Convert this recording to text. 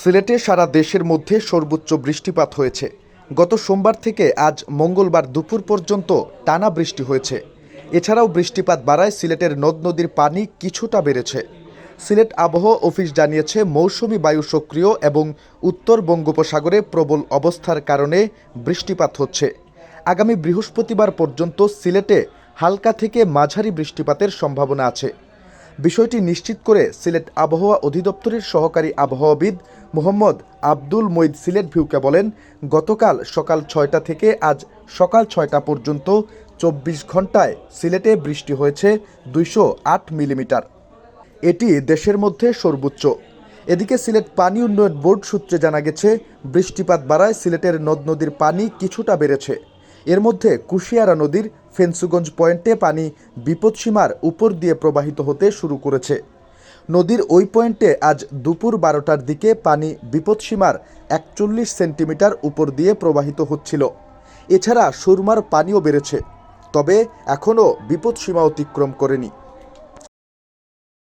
সিলেটে সারা দেশের মধ্যে সর্বোচ্চ বৃষ্টিপাত হয়েছে। গত সোমবার থেকে আজ মঙ্গলবার দুপুর পর্যন্ত টানা বৃষ্টি হয়েছে। এছাড়াও বৃষ্টিপাত বাড়ায় সিলেটের নদ নদীর পানি কিছুটা বেড়েছে। সিলেট আবহাওয়া অফিস জানিয়েছে, মৌসুমি বায়ু সক্রিয় এবং উত্তর বঙ্গোপসাগরে প্রবল অবস্থার কারণে বৃষ্টিপাত হচ্ছে। আগামী বৃহস্পতিবার পর্যন্ত সিলেটে হালকা থেকে মাঝারি বৃষ্টিপাতের সম্ভাবনা আছে। বিষয়টি নিশ্চিত করে সিলেট আবহাওয়া অধিদপ্তরের সহকারী আবহাওয়াবিদ মোহাম্মদ আব্দুল মঈদ সিলেট ভিউকে বলেন, গতকাল সকাল ছয়টা থেকে আজ সকাল ছয়টা পর্যন্ত চব্বিশ ঘন্টায় সিলেটে বৃষ্টি হয়েছে দুইশো আট মিলিমিটার। এটি দেশের মধ্যে সর্বোচ্চ। এদিকে সিলেট পানি উন্নয়ন বোর্ড সূত্রে জানা গেছে, বৃষ্টিপাত বাড়ায় সিলেটের নদ নদীর পানি কিছুটা বেড়েছে। এর মধ্যে কুশিয়ারা নদীর ফেন্সুগঞ্জ পয়েন্টে পানি বিপদসীমার উপর দিয়ে প্রবাহিত হতে শুরু করেছে। নদীর ওই পয়েন্টে আজ দুপুর বারোটার দিকে পানি বিপদসীমার একচল্লিশ সেন্টিমিটার উপর দিয়ে প্রবাহিত হচ্ছিল। এছাড়া সুরমার পানিও বেড়েছে, তবে এখনও বিপদসীমা অতিক্রম করেনি।